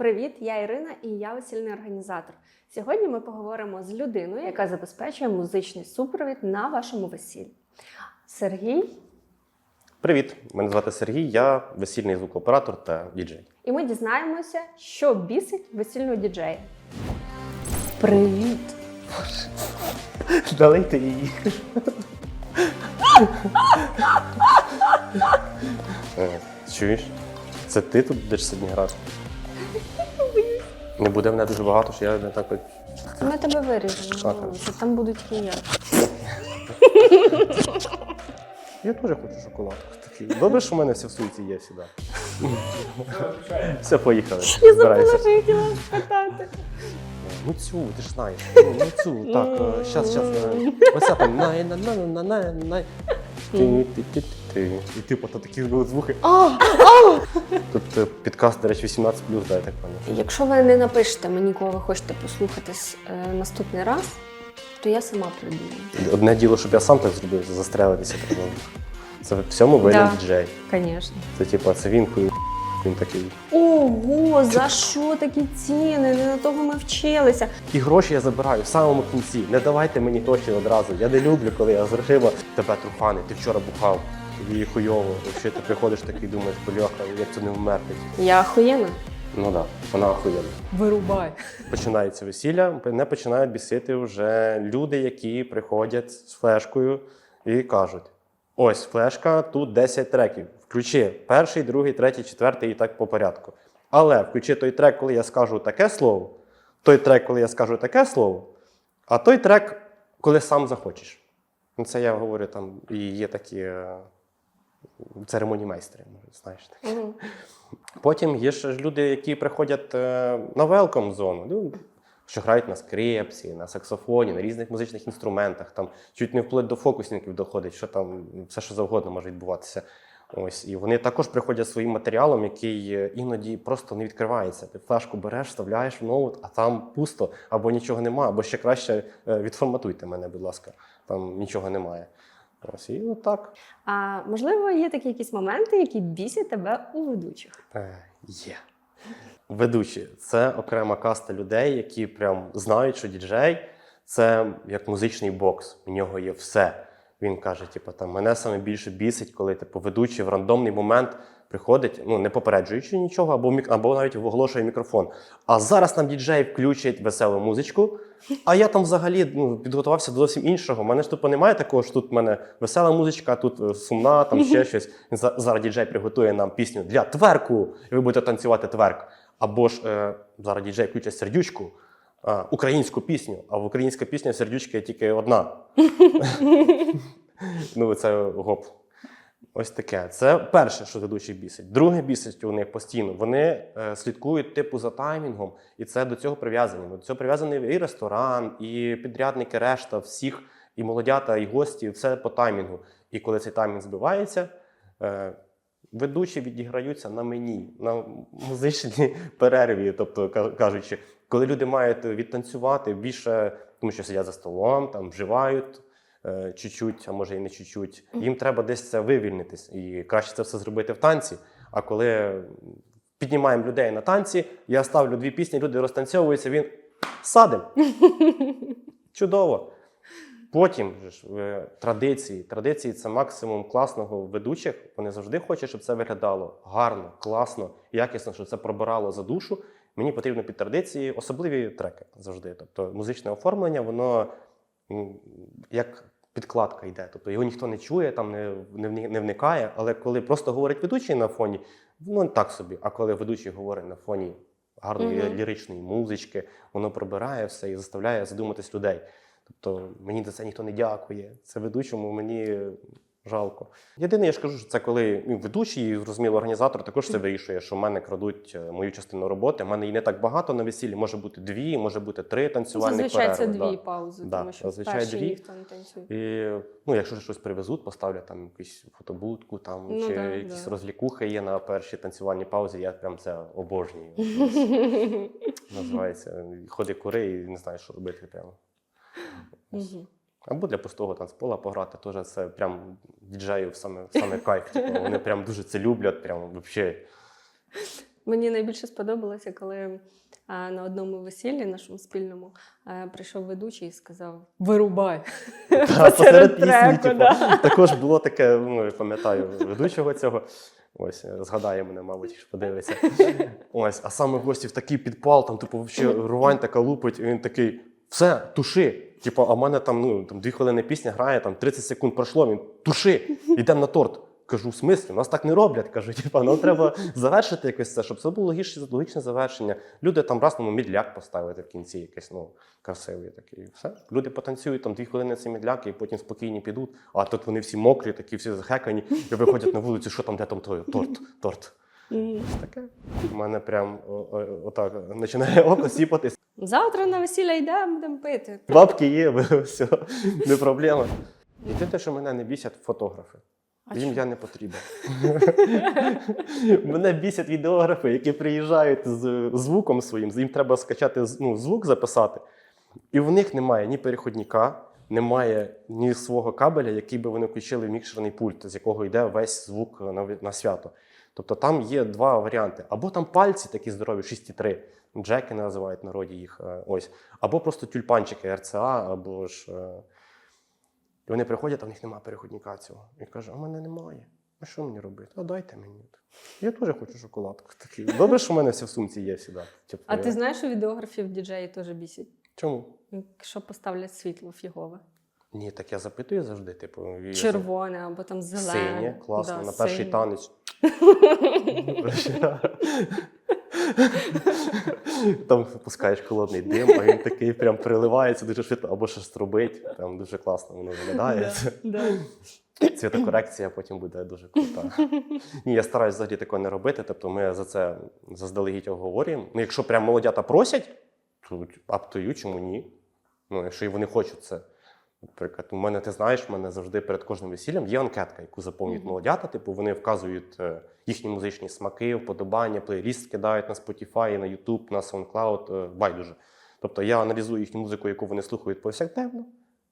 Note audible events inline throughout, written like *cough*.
Привіт, я Ірина і я весільний організатор. Сьогодні ми поговоримо з людиною, яка забезпечує музичний супровід на вашому весіллі. Сергій, Привіт, мене звати Сергій, я весільний звукооператор та діджей. і ми дізнаємося, що бісить весільного діджея. Привіт! Далейте її. Е, Чуєш? Це ти тут будеш сьогодні грати? Не буде мене дуже багато, що я не так. от- Ми тебе виріжемо. А, ну, там будуть хія. *laughs* Я теж хочу шоколадку. Такий. Добре, що в мене все в суті є сюди. Все, поїхали. *laughs* Я Збирайся. забула, що я хотіла спитати. Ну цю, ти ж знаєш. Ну, ну цю, так, е, щас, щас. е, Оця там най на на на на на ти ти ти ти І типу то такі будуть звуки. Тут е, підкаст, до речі, 18 плюс, да, я так пам'ятаю. Якщо ви не напишете мені, кого ви хочете послухатись е, наступний раз, то я сама придумаю. Одне діло, щоб я сам так зробив, застрелитися треба. Це в всьому винен Да. діджей. Звісно. Це типу, це він хуй, він такий. Ого, за що такі ціни? Не на того ми вчилися. І гроші я забираю в самому кінці. Не давайте мені гроші одразу. Я не люблю, коли я з грошима тебе трухани, ти вчора бухав. Тобі хуйово. Якщо ти приходиш такий думаєш, бляха, як це не вмерти. Я охуєна. Ну так, да, вона охуєнна. Вирубай. Починається весілля, мене починають бісити вже люди, які приходять з флешкою і кажуть: ось флешка, тут 10 треків. Включи перший, другий, третій, четвертий і так по порядку. Але включи той трек, коли я скажу таке слово, той трек, коли я скажу таке слово, а той трек, коли сам захочеш. Ну, Це я говорю там, і є такі е, церемонії майстри, знаєш. Мгм. Потім є ж люди, які приходять е, на велком зону, ну, що грають на скрипці, на саксофоні, на різних музичних інструментах, там чуть не вплоть до фокусників доходить, що там все що завгодно може відбуватися. Ось, і вони також приходять своїм матеріалом, який е, іноді просто не відкривається. Ти флешку береш, вставляєш в ноут, а там пусто, або нічого немає, або ще краще е, відформатуйте мене, будь ласка, там нічого немає. Ось, і отак. А можливо, є такі якісь моменти, які бісять тебе у ведучих. Е, Є. Ведучі це окрема каста людей, які прям знають, що діджей це як музичний бокс. У нього є все. Він каже: типу, там мене саме більше бісить, коли типу, ведучий в рандомний момент приходить, ну не попереджуючи нічого, або мік- або навіть оголошує мікрофон. А зараз нам діджей включить веселу музичку. А я там взагалі ну, підготувався до зовсім іншого. У мене ж тупо немає такого, що тут в мене весела музичка, тут е, сумна, там ще *laughs* щось. Зараз діджей приготує нам пісню для тверку, і ви будете танцювати тверк. Або ж е, зараз діджей включить сердючку, е, українську пісню, а в українська пісня сердючка є тільки одна. *laughs* ну, це гоп. Ось таке. Це перше, що ведучий бісить. Друге бісить у них постійно. Вони е, слідкують типу за таймінгом, і це до цього прив'язані. До цього прив'язаний і ресторан, і підрядники, решта, всіх, і молодята, і гості, все по таймінгу. І коли цей таймінг збивається, е, ведучі відіграються на мені, на музичній перерві. Тобто, кажучи, коли люди мають відтанцювати більше, тому що сидять за столом, там вживають е, чуть-чуть, а може і не чуть-чуть. Їм треба десь це вивільнитись. І краще це все зробити в танці. А коли піднімаємо людей на танці, я ставлю дві пісні, люди розтанцьовуються, він садим. *laughs* Чудово. Потім ж, е, традиції. Традиції це максимум класного ведучих. Вони завжди хочуть, щоб це виглядало гарно, класно, якісно, щоб це пробирало за душу. Мені потрібно під традиції особливі треки завжди. Тобто музичне оформлення, воно як підкладка йде. Тобто його ніхто не чує, там не, не, не вникає. Але коли просто говорить ведучий на фоні, ну так собі. А коли ведучий говорить на фоні гарної Мгм. ліричної музички, воно пробирає все і заставляє задуматись людей. Тобто мені за це ніхто не дякує. Це ведучому мені жалко. Єдине, я ж кажу, що це коли ну, ведучий, і, зрозуміло, організатор також це вирішує, що в мене крадуть е, мою частину роботи. У мене її не так багато на весіллі, може бути дві, може бути три танцювальні Зазвичай це дві да. паузи, Да, тому що зазвичай дві. ніхто не танцює. І ну, якщо ж щось привезуть, поставлять там якусь фотобудку, там Ну чи да, якісь да. розлікухи є на першій танцювальній паузі, я прям це обожнюю. *laughs* Називається ходи кури і не знаєш, що робити прямо. Мгм. Або для пустого танцпола пограти, теж це прям діджеїв саме, саме кайф. Типу, вони прям дуже це люблять, прям взагалі. Мені найбільше сподобалося, коли а, на одному весіллі нашому спільному а, прийшов ведучий і сказав: Вирубай! Та, *laughs* Посеред пісні, треку, типу, да. також було таке, ну, я пам'ятаю ведучого цього. Ось, згадає мене, мабуть, що подивиться. Ось, а саме в гості в такий підпал, там, типу, взагалі рувань така лупить, і він такий: все, туши. Типу, а в мене там, ну, там дві хвилини пісня грає, там 30 секунд пройшло, він туши, йдемо на торт. Кажу, в смислі, нас так не роблять. *laughs* Кажу, типу, нам треба завершити якось це, щоб це було логічне, логічне завершення. Люди там раз ну, мідляк поставити в кінці, якийсь ну, красивий такий. Все. Люди потанцюють там дві хвилини ці мідляки, і потім спокійні підуть. А тут вони всі мокрі, такі всі захекані, і виходять на вулицю, що там, де там той торт, торт. Таке. У мене прям о- о- отак починає *laughs* око сіпатись. Завтра на весілля йдемо, будемо пити. Бабки є, *laughs* все, не проблема. І те, що мене не бісять фотографи. А Їм я не потрібен. *laughs* Мене бісять відеографи, які приїжджають з звуком своїм, їм треба скачати ну, звук записати. І в них немає ні переходника, немає ні свого кабеля, який би вони включили в мікшерний пульт, з якого йде весь звук на, на свято. Тобто там є два варіанти: або там пальці такі здорові, 6,3, джеки називають народі їх. е, Ось, або просто тюльпанчики РЦА, або ж. е, і вони приходять, а в них немає переходника цього. І каже, а в мене немає. А що мені робити? А дайте мені. Я теж хочу шоколадку. Такий. Добре, що в мене все в сумці є сюди. Типу, А я- ти знаєш, що відеографів діджеї теж бісять? Чому? Якщо поставлять світло фігове. Ні, так я запитую завжди, типу, я Червоне або там зелене. синє, класно, Да, на перший синє. танець. Там пускаєш холодний дим, а він такий прям приливається дуже швидко, або щось трубить. Там дуже класно воно виглядає. Да, да. Цвітокорекція потім буде дуже крута. Ні, я стараюсь взагалі такого не робити. Тобто ми за це заздалегідь оговорюємо. Ну, якщо прям молодята просять, то up чому ні? Ну, якщо і вони хочуть це. Наприклад, у мене ти знаєш, в мене завжди перед кожним весіллям є анкетка, яку заповнюють Мгм. молодята. Типу вони вказують е, їхні музичні смаки, вподобання, плейліст кидають на Spotify, на YouTube, на SoundCloud, е, байдуже. Тобто я аналізую їхню музику, яку вони слухають повсякденно,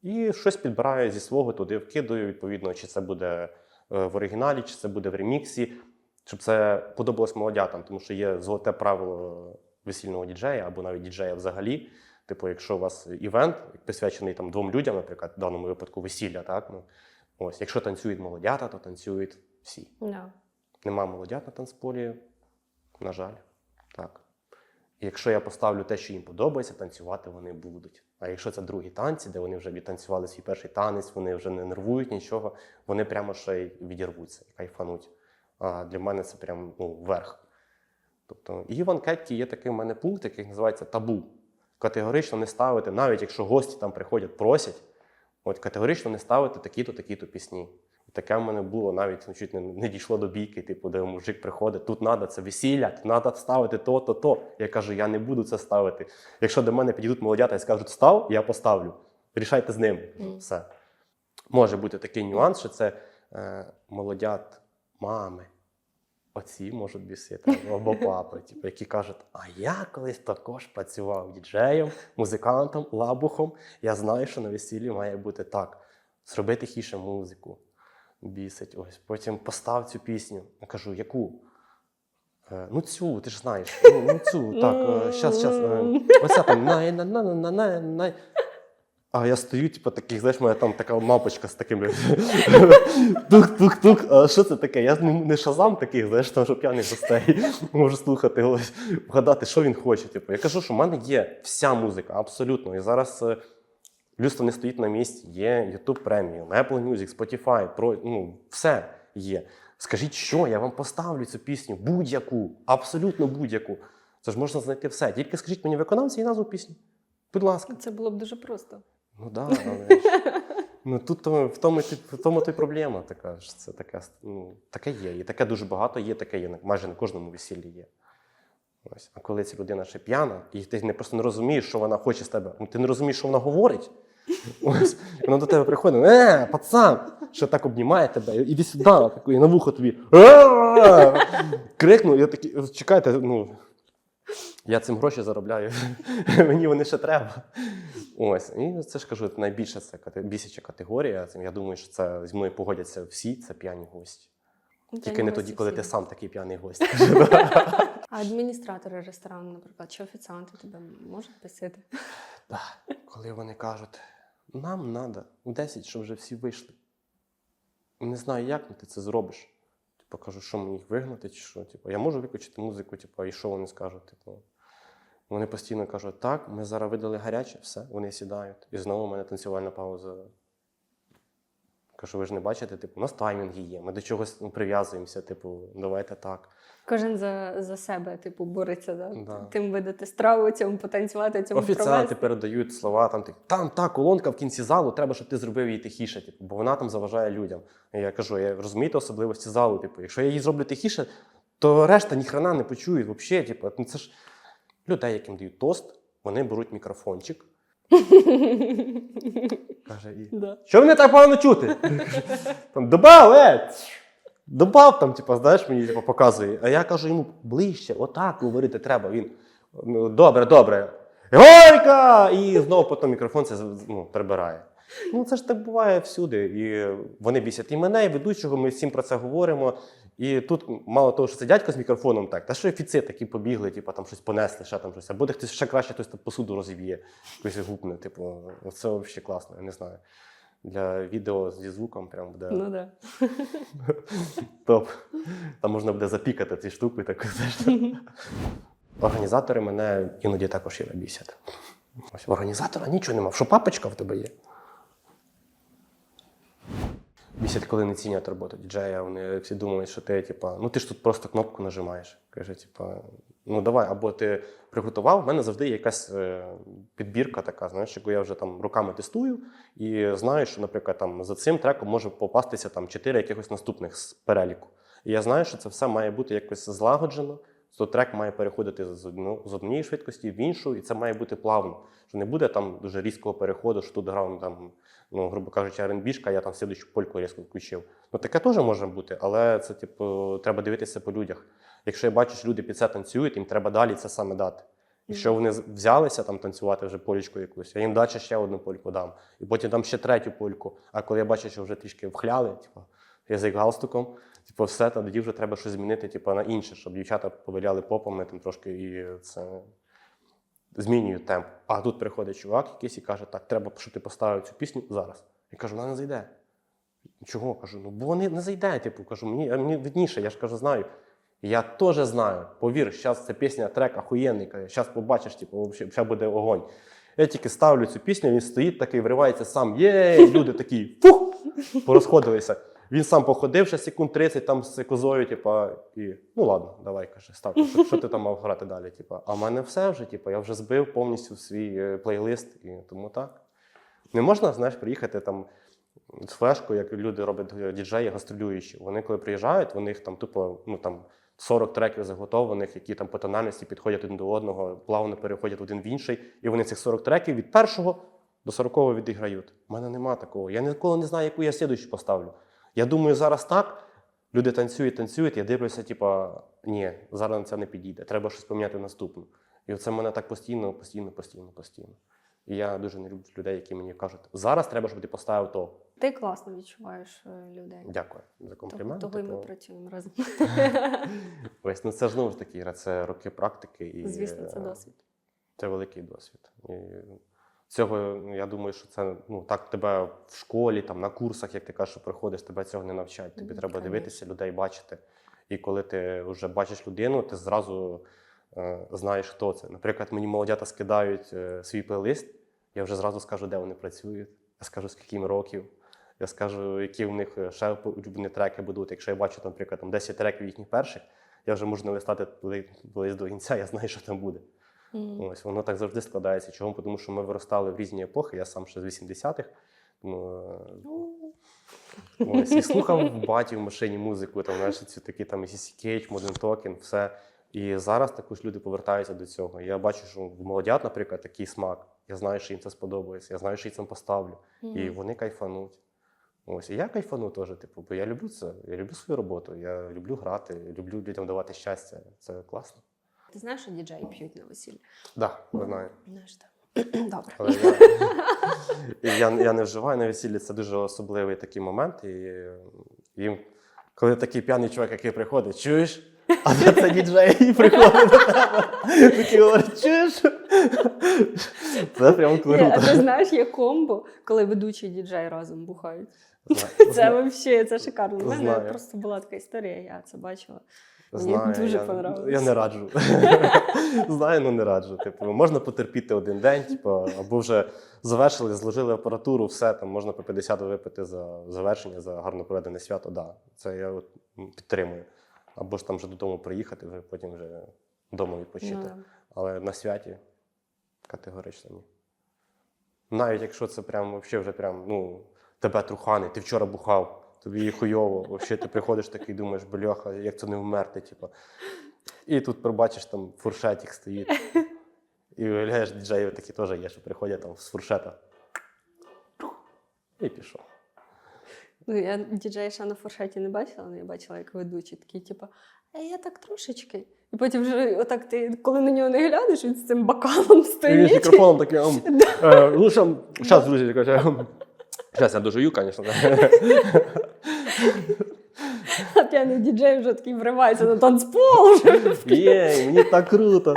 і щось підбираю зі свого туди вкидаю, відповідно, чи це буде е, в оригіналі, чи це буде в реміксі, щоб це подобалось молодятам, тому що є золоте правило весільного діджея або навіть діджея взагалі. Типу, якщо у вас івент присвячений там двом людям, наприклад, в даному випадку весілля, так ну ось, якщо танцюють молодята, то танцюють всі. Да. Нема молодят на танцполі, на жаль, так. І якщо я поставлю те, що їм подобається, танцювати вони будуть. А якщо це другі танці, де вони вже відтанцювали свій перший танець, вони вже не нервують нічого, вони прямо ще й відірвуться і кайфануть. А для мене це прям ну, верх. Тобто, і в анкеті є такий в мене пункт, який називається табу. Категорично не ставити, навіть якщо гості там приходять, просять, от категорично не ставити такі-то, такі-то пісні. Таке в мене було навіть ну, чуть не, не дійшло до бійки, типу, де мужик приходить, тут треба це весілля, тут треба ставити то, то, то. Я кажу, я не буду це ставити. Якщо до мене підійдуть молодята і скажуть, став, я поставлю. Рішайте з ним. Все. Може бути такий нюанс, що це е, молодят мами. Оці можуть бісити, або папи, типу, які кажуть, а я колись також працював діджеєм, музикантом, лабухом. Я знаю, що на весіллі має бути так: зроби тихіше музику, бісить. Ось. Потім постав цю пісню. Я кажу, яку? «Е, Ну, цю, ти ж знаєш. Ну, ну цю, так, е, щас, щас. е, Оця там най А я стою, типу, такий, знаєш, моя там така мапочка з таким. Тук-тук-тук. *laughs* А що це таке? Я не, шазам такий, знаєш, там, що п'яний гостей. *laughs* Можу слухати, вгадати, що він хоче. Типу. Я кажу, що в мене є вся музика, абсолютно. І зараз е, люстро не стоїть на місці. Є YouTube Premium, Apple Music, Spotify, Pro, ну, все є. Скажіть, що я вам поставлю цю пісню, будь-яку, абсолютно будь-яку. Це ж можна знайти все. Тільки скажіть мені виконавця і назву пісні. Будь ласка. Це було б дуже просто. Ну да, але ну тут то- в тому, в тому то й проблема така. ж Це таке, ну, таке є. І таке дуже багато є, таке є. Майже на кожному весіллі є. Ось. А коли ця людина ще п'яна, і ти не просто не розумієш, що вона хоче з тебе. ну, Ти не розумієш, що вона говорить. Ось, вона до тебе приходить, е, пацан, що так обнімає тебе, іди сюди, і на вухо тобі. Крикнув, я такий, чекайте, ну. Я цим гроші заробляю. *laughs* Мені вони ще треба. Ось. І це ж кажу, найбільша це бісяча категорія. Я думаю, що це зі мною погодяться всі, це п'яні гості. Тільки не тоді, коли ти сам такий п'яний гость. *laughs* А адміністратори ресторану, наприклад, чи офіціанти тебе можуть просити? Да. Коли вони кажуть, нам треба у 10, щоб вже всі вийшли. Не знаю, як ну, ти це зробиш. Типу, кажу, що мені їх вигнати, чи що? Типу, я можу виключити музику, типу, і що вони скажуть? Типу. Вони постійно кажуть, так, ми зараз видали гаряче, все, вони сідають. І знову у мене танцювальна пауза. Кажу, ви ж не бачите, типу, у нас таймінги є, ми до чогось ну, прив'язуємося, типу, давайте так. Кожен за, за себе, типу, бореться, да? Да. тим видати страву, цьому потанцювати, цьому Офіціанти провести. передають слова там, типу, там та колонка в кінці залу, треба, щоб ти зробив її тихіше, типу, бо вона там заважає людям. І я кажу, я розумієте особливості залу. Типу, якщо я її зроблю тихіше, то решта ніхрена не почують. Взагалі, типу, ну це ж людей, яким дають тост, вони беруть мікрофончик. *laughs* Каже, і Да. що мене так погано чути? *laughs* Там, добав, е! Добав там, типу, знаєш, мені типу, показує. А я кажу йому ближче, отак говорити треба. Він ну, добре, добре. Горька! І знову потім мікрофон це ну, прибирає. Ну, це ж так буває всюди. І вони бісять і мене, і ведучого, ми всім про це говоримо. І тут мало того, що це дядько з мікрофоном, так, та що офіци такі побігли, типу, там щось понесли, ще там щось. Або де хтось ще краще хтось там посуду розіб'є, якось гупне. Типу, це взагалі класно, я не знаю. Для відео зі звуком прям буде Ну да. топ. Там можна буде запікати ці штуки, так. Організатори мене іноді також і бісять. Ось організатора нічого нема. Що папочка в тебе є? Бісять, коли не цінять роботу діджея. Вони всі думають, що ти, типа, ну ти ж тут просто кнопку нажимаєш. Каже, типа, ну давай, або ти приготував. У мене завжди є якась е, підбірка така, знаєш, яку я вже там руками тестую, і знаю, що, наприклад, там за цим треком може попастися там чотири якихось наступних з переліку. І я знаю, що це все має бути якось злагоджено. То трек має переходити з, одну, з однієї швидкості в іншу, і це має бути плавно. Що не буде там дуже різкого переходу, що тут грав там, ну, грубо кажучи, R&B-шка, я там слідчу польку різко включив. Ну таке теж може бути, але це, типу, треба дивитися по людях. Якщо я бачу, що люди під це танцюють, їм треба далі це саме дати. Якщо вони взялися там танцювати вже полічку якусь, я їм далі ще одну польку дам, і потім дам ще третю польку. А коли я бачу, що вже трішки вхляли, типу, язик галстуком, типу, все, тоді вже треба щось змінити, типу, на інше, щоб дівчата повиляли попами там трошки і це змінює темп. А тут приходить чувак якийсь і каже: так, треба, щоб ти поставив цю пісню зараз. Я кажу, вона не зайде. Чого? Кажу, ну бо вони не зайде. Типу, кажу, мені, мені видніше, я ж кажу, знаю. Я теж знаю. Повір, зараз ця пісня, трек ахуєнний. Зараз побачиш, типу, ще буде огонь. Я тільки ставлю цю пісню, він стоїть такий, вривається сам. Є, люди такі, фух, порозходилися. Він сам походив ще секунд 30 там з козою, типа, і ну ладно, давай каже, став. Що, що ти там мав грати далі? Типа, а в мене все вже, типа, я вже збив повністю свій е, плейлист, і тому так. Не можна, знаєш, приїхати там з флешкою, як люди роблять е, діджеї гастролюючі. Вони коли приїжджають, вони їх там тупо, ну там 40 треків заготовлених, які там по тональності підходять один до одного, плавно переходять один в інший, і вони цих 40 треків від першого до 40-го відіграють. У мене нема такого. Я ніколи не знаю, яку я слідуючу поставлю. Я думаю, зараз так. Люди танцюють, танцюють, я дивлюся, типа, ні, зараз на це не підійде. Треба щось поміняти наступну. І це мене так постійно, постійно, постійно, постійно. І я дуже не люблю людей, які мені кажуть, зараз треба, щоб ти поставив то. Ти класно відчуваєш е, людей. Дякую за Того, комплімент. того і ми типу. працюємо разом. *laughs* Ось ну це ж знову ж таки, це роки практики і Звісно, це е, досвід. Це великий досвід. І цього ну, я думаю, що це ну так тебе в школі, там на курсах, як ти кажеш, що приходиш, тебе цього не навчають. Тобі Мгм, треба конечно. дивитися, людей бачити. І коли ти вже бачиш людину, ти зразу е, знаєш, хто це. Наприклад, мені молодята скидають е, свій плейлист, я вже зразу скажу, де вони працюють. Я скажу, скільки їм років. Я скажу, які в них е, ще улюблені треки будуть. Якщо я бачу, наприклад, там 10 треків їхніх перших, я вже можу налистати плейлист до кінця, я знаю, що там буде. Мгм. Ось воно так завжди складається. Чому? Тому що ми виростали в різні епохи. Я сам ще з 80-х. Ну, е, ось, і слухав в баті в машині музику, там, знаєш, ці такі там Cage, Modern Talking, все. І зараз також люди повертаються до цього. Я бачу, що в молодят, наприклад, такий смак. Я знаю, що їм це сподобається, я знаю, що їм це поставлю. І вони кайфануть. Ось, і я кайфану теж, типу, бо я люблю це. Я люблю свою роботу, я люблю грати, люблю людям давати щастя. Це класно. Ти знаєш, що діджеї п'ють на весіллі? Так, да, знаю. Знаєш, так. *clears throat* Добре. Але я, я, я не вживаю на весіллі, це дуже особливий такий момент. І їм, коли такий п'яний чоловік, який приходить, чуєш? А це діджей і приходить до тебе. Такий говорить, чуєш? Це прям Ні, а ти знаєш, є комбо, коли ведучий діджей разом бухають. Знаю, Це взагалі це шикарно. У мене просто була така історія, я це бачила. Мені дуже я, понравилось. Я не раджу. *laughs* Знаю, але не раджу. Типу, можна потерпіти один день, типу, або вже завершили, зложили апаратуру, все там можна по 50 випити за завершення, за гарно проведене свято. Да, це я от підтримую. Або ж там вже додому приїхати, вже потім вже вдома відпочити. Ну. Але на святі категорично ні. Навіть якщо це прям вообще вже прям, ну, тебе трухани, ти вчора бухав, тобі хуйово, вообще ти приходиш такий думаєш, бляха, як це не вмерти, типу. І тут пробачиш, там фуршетик стоїть. І виявляєш, діджеї такі теж є, що приходять там з фуршета. І пішов. Ну, я діджей ще на фуршеті не бачила, але я бачила, як ведучий такий, типу, а я так трошечки. І потім вже отак ти, коли на нього не глянеш, він з цим бокалом І він з стоїть. мікрофоном такий. ем, *laughs* е, Ну, що, зараз, друзі, каже. Зараз я дожую, звісно. А п'яний діджей вже такий вривається на танцпол. Є, мені так круто.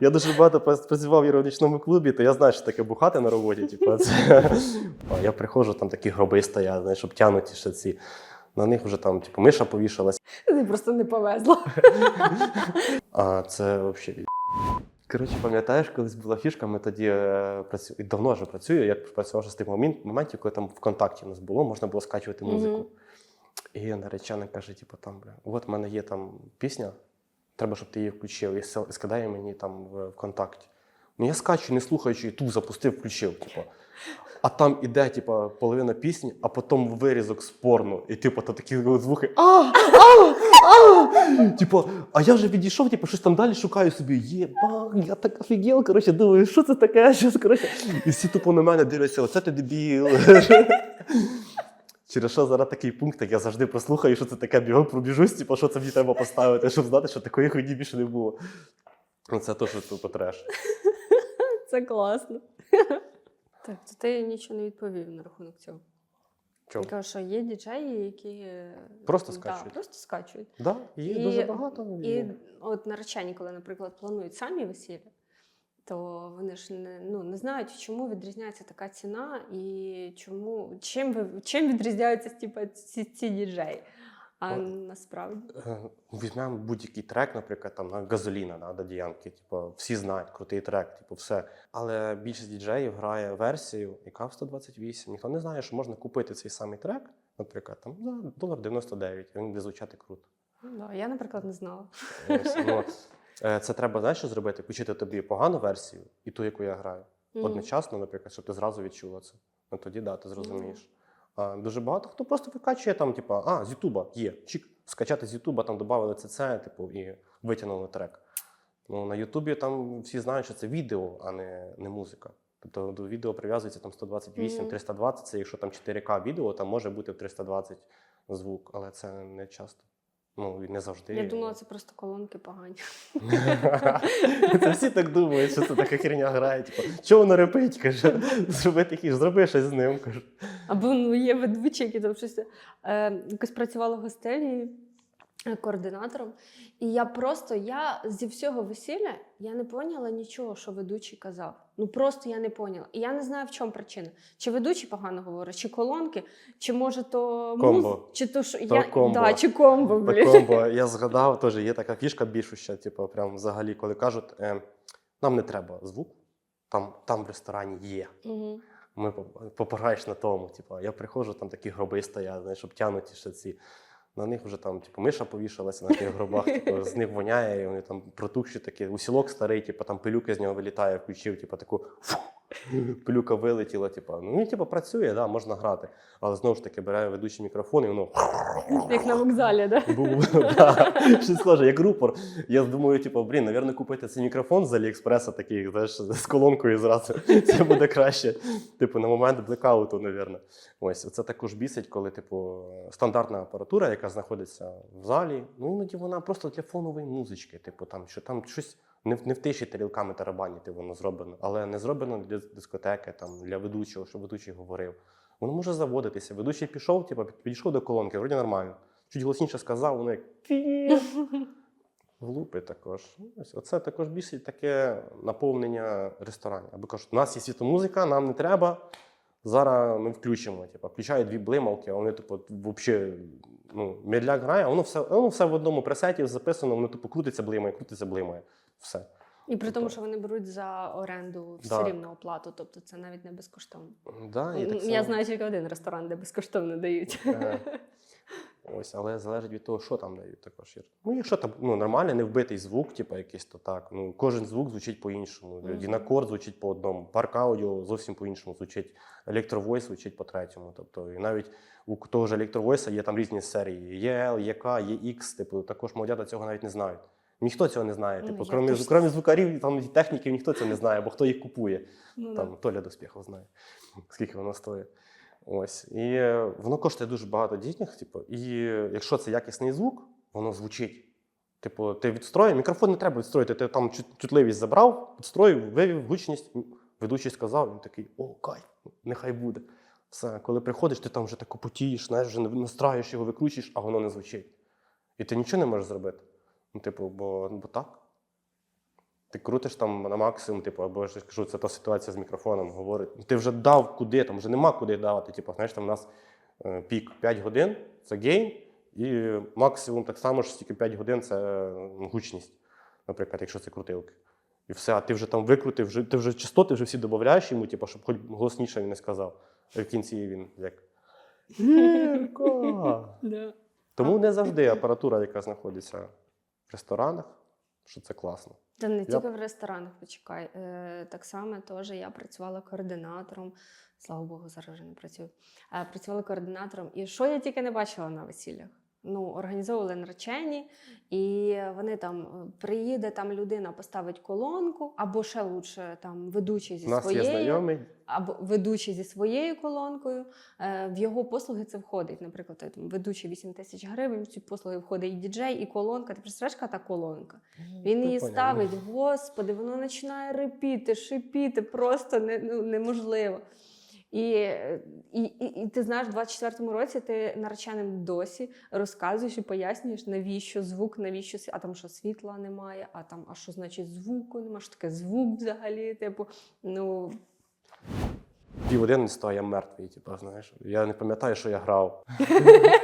Я дуже багато працював в іронічному клубі, то я знаю, що таке бухати на роботі. Типу, це... Я приходжу, там такі гроби стоять, знаєш, обтянуті ще ці. На них вже там, типу, миша повішалась. Тобі просто не повезло. А це взагалі. Коротше, пам'ятаєш, колись була фішка, ми тоді е, працю... давно вже працюю. Я працював з тих момент- моментів, коли там ВКонтакті у нас було, можна було скачувати музику. Мгм. І наречена каже: типу, там, бля, от в мене є там пісня, треба, щоб ти її включив. І скидає мені там в ВКонтакті. Ну я скачу, не слухаючи, ту запустив, включив. Типу. А там іде, типу, половина пісні, а потім вирізок спорно. І типу, то такі звуки. А! А! А! Типу, а я вже відійшов, типу, щось там далі шукаю собі. Єба, я так офігел, коротше, думаю, що це таке? Що це, коротше? І всі тупо на мене дивляться, оце ти дебіл. Через що зараз такий пункт, як я завжди прослухаю, що це таке, бігом пробіжусь, типу, що це мені треба поставити, щоб знати, що такої хуйні більше не було. Ну, Це то, що тупо треш. *laughs* Це класно. *laughs* Так, то ти нічого не відповів на рахунок цього. Чому? Кажу, що є діджеї, які е, Просто да, скачують. просто скачують. Да, є І- дуже багато. І от наречені, коли, наприклад, планують самі весілля, то вони ж не, ну, не знають, чому відрізняється така ціна і чому, чим, ви, чим відрізняються типу, ці, ці діджеї. А От. насправді. Е, Візьмемо будь-який трек, наприклад, там на газоліна, да, до Діянки. Типу, всі знають, крутий трек, типу, все. Але більшість діджеїв грає версію, яка в 128. Ніхто не знає, що можна купити цей самий трек, наприклад, там за долар 99, і він буде звучати круто. Ну, да, я, наприклад, не знала. Е, це треба, знаєш, що зробити? Включити тобі погану версію і ту, яку я граю. Мгм. Одночасно, наприклад, щоб ти зразу відчула це. Ну тоді да, ти зрозумієш. А дуже багато хто просто викачує там, типу, а, з Ютуба є. Чик, скачати з Ютуба, там додали це, це, типу, і витягнули трек. Ну, на Ютубі там всі знають, що це відео, а не, не музика. Тобто до відео прив'язується там 128, Мгм. 320. Це якщо там 4К відео, там може бути в 320 звук, але це не часто. Ну, і не завжди. Я думала, це просто колонки погані. *laughs* Це всі так думають, що це така херня грає. Типу, чого воно репить? Каже, зроби такі, зроби щось з ним. Каже. Або ну, є ведучі, які там щось е, якось працювала в гостелі координатором. І я просто я зі всього весілля я не поняла нічого, що ведучий казав. Ну просто я не поняла. І я не знаю, в чому причина. Чи ведучий погано говорить, чи колонки, чи може то Комбо. чи то що То я комбо. Да, чи комбо, блін. Таком, бо я згадав, теж є така фішка більшуща, типу, прям взагалі, коли кажуть, е, нам не треба звук, там, там в ресторані є. Мгм. Ми поп- попагаєш на тому. Типу, я приходжу, там такі гроби стоять, знаєш, обтянуті ще ці. На них вже там, типу, миша повішалася на тих гробах, *laughs* типу, з них воняє, і вони там протухші такі. Усілок старий, типу, там пилюки з нього вилітає, включив, типу, таку фу, *laughs* пилюка вилетіла. Типу. Ну, він, типу, працює, да, можна грати. Але знову ж таки бере ведучий мікрофон, і воно Як на вокзалі, да? був *laughs* да, щось схоже, як рупор. Я думаю, типу, блін, навірно, купити цей мікрофон з Аліекспреса, такий, знаєш, з колонкою зразу. *laughs* Це буде краще. Типу, на момент блекауту, навірно. Ось це також бісить, коли, типу, стандартна апаратура, яка знаходиться в залі, ну іноді вона просто для фонової музички. Типу, там що там щось не в не в тиші тарілками тарабаніти воно зроблено, але не зроблено для дискотеки, там для ведучого, щоб ведучий говорив. Воно може заводитися. Ведучий пішов, типу, підійшов до колонки, вроді нормально. Чуть голосніше сказав, воно як Глупий *laughs* також. Ось Оце також більше таке наповнення ресторанів. Або кажуть, у нас є світомузика, нам не треба. Зараз ми включимо. Типу, включають дві блималки, а вони, типу, взагалі, ну, медляк грає, а воно все, воно все в одному пресеті записано, воно типу крутиться, блимає, крутиться, блимає. Все. І при тому, що вони беруть за оренду все Да. рівно оплату, тобто це навіть не безкоштовно. Да, і так само- Я знаю тільки один ресторан, де безкоштовно дають. Ага. Ось, але залежить від того, що там дають також. Ір. Ну, якщо там ну, нормальний, не вбитий звук, типу якийсь, то так. Ну, кожен звук звучить по-іншому. Мгм. Дінакорд звучить по одному, парк аудіо зовсім по-іншому звучить, електровойс звучить по третьому. Тобто, і навіть у того ж електровойса є там різні серії. Є L, є K, є X, типу, також молодята цього навіть не знають. Ніхто цього не знає. Ну, Типу, крім, крім звукарів там, і техніків, ніхто це не знає, бо хто їх купує. Ну, Там Толя Доспєхов знає, скільки воно стоїть. Ось. І е, воно коштує дуже багато денег, типу, і е, якщо це якісний звук, воно звучить. Типу, ти відстроїв, мікрофон не треба відстроїти, ти там чутливість забрав, відстроїв, вивів гучність, ведучий сказав, він такий, о, кайф, нехай буде. Все, коли приходиш, ти там вже так потієш, знаєш, вже настраюєш його, викручуєш, а воно не звучить. І ти нічого не можеш зробити. Ну, типу, бо, бо так. Ти крутиш там на максимум, типу, або ж я кажу, це та ситуація з мікрофоном говорить. Ти вже дав куди, там вже нема куди давати. Типу, знаєш, там у нас е, пік 5 годин це гейн, і максимум так само ж тільки 5 годин це е, гучність, наприклад, якщо це крутилки. І все, а ти вже там викрутив, вже, ти вже частоти вже всі додаєш йому, типу, щоб хоч голосніше він не сказав. А в кінці він як. Гірко! *laughs* Тому не завжди апаратура, яка знаходиться в ресторанах, що це класно. Та не Я- тільки в ресторанах, почекай. Е, так само теж я працювала координатором. Слава Богу, зараз вже не працюю. Е, працювала координатором. І що я тільки не бачила на весіллях? Ну, організовували наречені, і вони там е, приїде там людина, поставить колонку, або ще лучше там ведучий зі У нас є своєю, знайомий, або ведучий зі своєю колонкою. Е, В його послуги це входить. Наприклад, там, ведучий 8 тисяч гривень, в ці послуги входить і діджей, і колонка. Ти представляєш, яка та колонка? Він її Прикольно. ставить, господи, воно починає репіти, шипіти, просто не, ну, неможливо. І, і, і, і ти знаєш, в 24-му році ти нареченим досі розказуєш і пояснюєш, навіщо звук, навіщо а там що світла немає, а там, а що значить звуку немає, що таке звук взагалі. Типу, ну Пів одинадцятого я мертвий, типу, знаєш. Я не пам'ятаю, що я грав. *laughs*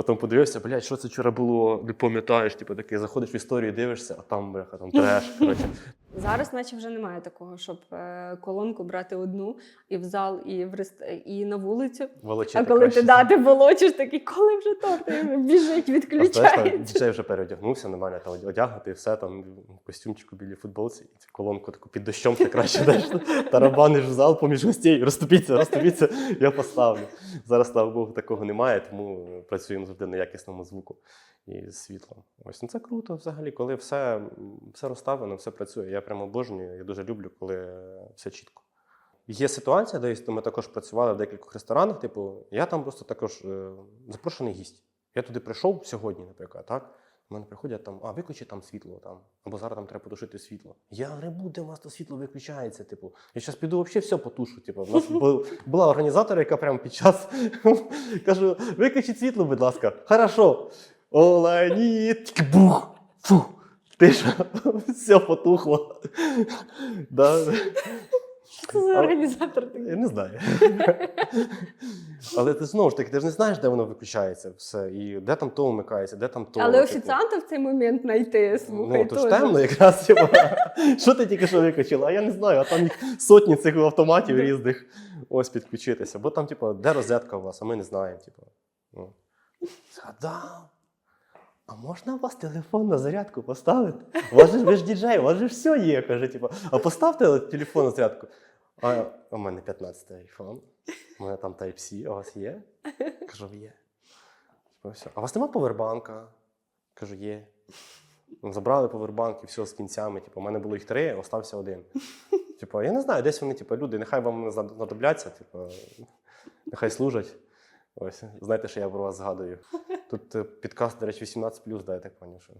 Потім подивився, блядь, що це вчора було, не пам'ятаєш, типу, такий заходиш в історію, дивишся, а там, бляха, там треш. Коротше. зараз, наче вже немає такого, щоб е, колонку брати одну і в зал, і в рест... і на вулицю. Волочити А коли краще. ти дати волочиш, такий, коли вже торт біжить, відключається. діджей вже переодягнувся, нормально там одягнути, все там костюмчику білій футболці, і цю колонку таку під дощом ти краще *laughs* даш. Тарабаниш в зал поміж гостей, розступіться, розступіться, я поставлю. Зараз, слава Богу, такого немає, тому працюємо завжди на якісному звуку і світлом. Ось ну це круто взагалі, коли все, все розставлено, все працює. Я прямо обожнюю, я дуже люблю, коли все чітко. Є ситуація, де ми також працювали в декількох ресторанах. Типу, я там просто також е, запрошений гість. Я туди прийшов сьогодні, наприклад, так? У мене приходять там, а виключи там світло там, або зараз там треба потушити світло. Я не буде, у вас то світло виключається. Типу, я зараз піду взагалі все потушу. Типу, у нас *laughs* була організатор, яка прямо під час *laughs* кажу: виключіть світло, будь ласка. Хорошо. Олеонід, бух. Фу. Тиша, *laughs* все потухло. Да. Це за організатор Я не знаю. Але ти знову ж таки, ти ж не знаєш, де воно виключається все, і де там то вмикається, де там то. Але типу. офіціанта в цей момент знайти, слухай, Ну, то ж темно якраз. Що ти тільки що виключила? А я не знаю, а там їх сотні цих автоматів різних. Ось підключитися. Бо там, типу, де розетка у вас, а ми не знаємо. Типу. Ну. Згадав. А можна у вас телефон на зарядку поставити? У вас же, ви ж діджей, у вас же все є. Каже, типу, а поставте телефон на зарядку. А у мене 15 айфон. У мене там Type-C, а у вас є? *laughs* Кажу, є. Типу. А у вас нема повербанка? Кажу, є. Ну, Забрали повербанк і все з кінцями. Типу, у мене було їх три, остався один. *laughs* Типу, я не знаю, десь вони, типу, люди, нехай вам знадобляться, типу, нехай служать. Ось, знаєте, що я про вас згадую. Тут е, підкаст, до речі, 18 да, я так поняв, що.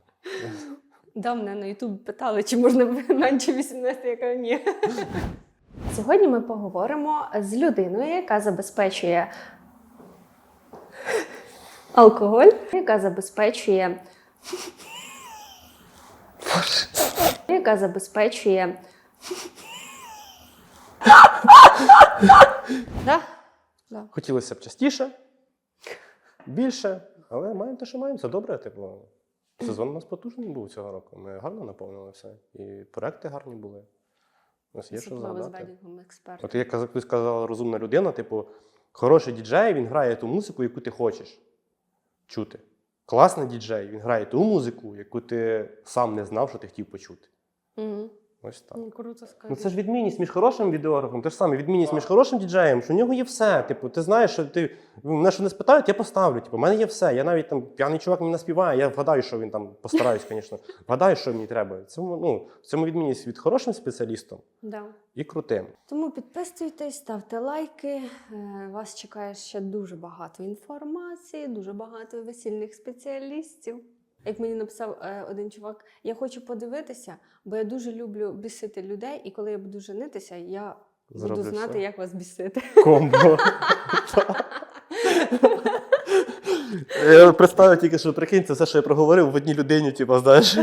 Да, мене на Ютуб питали, чи можна менше 18, я кажу, ні. *laughs* Сьогодні ми поговоримо з людиною, яка забезпечує алкоголь, яка забезпечує яка забезпечує. Да? Да. Хотілося б частіше, більше, але маємо те, що маємо. Це добре. Типу, сезон у нас потужний був цього року. Ми гарно наповнили все. І проекти гарні були. У нас є що згадати. От як колись сказала розумна людина, типу, хороший діджей, він грає ту музику, яку ти хочеш чути. Класний діджей, він грає ту музику, яку ти сам не знав, що ти хотів почути. Угу. Ось так. Ну, круто сказати. Ну це ж відмінність між хорошим відеографом, те ж саме відмінність між хорошим діджеєм, що в нього є все. Типу, ти знаєш, що ти мене що не спитають, я поставлю. Типу, в мене є все. Я навіть там п'яний чувак мені наспіває, я вгадаю, що він там постараюсь, звісно. Вгадаю, що мені треба. Це ну, в цьому відмінність від хорошим спеціалістом Да. і крутим. Тому підписуйтесь, ставте лайки. Е, Вас чекає ще дуже багато інформації, дуже багато весільних спеціалістів. Як мені написав е, один чувак, я хочу подивитися, бо я дуже люблю бісити людей, і коли я буду женитися, я Зроблю буду знати, все. як вас бісити. Комбо. Я представив тільки, що прикинь, це все, що я проговорив в одній людині, типу, знаєш.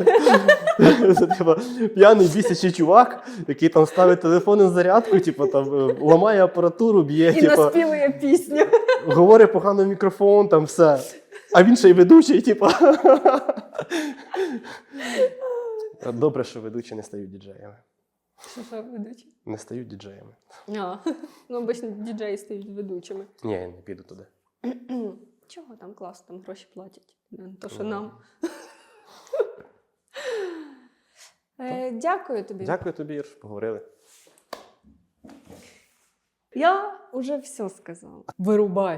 Це типу, п'яний бісячий чувак, який там ставить телефон на зарядку, типу, там е, ламає апаратуру, б'є, І типу, наспівує пісню. говорить погано в мікрофон, там все. А він ще й ведучий, типу. Добре, що ведучі не стають діджеями. Що що, ведучі? Не стають діджеями. А, ну, обично діджеї стають ведучими. Ні, я не піду туди. *clears throat* Чого там класно, там гроші платять. Не то, що нам. *laughs* Е, Дякую тобі. Дякую тобі, Ірш, поговорили. Я вже все сказала. Вирубай.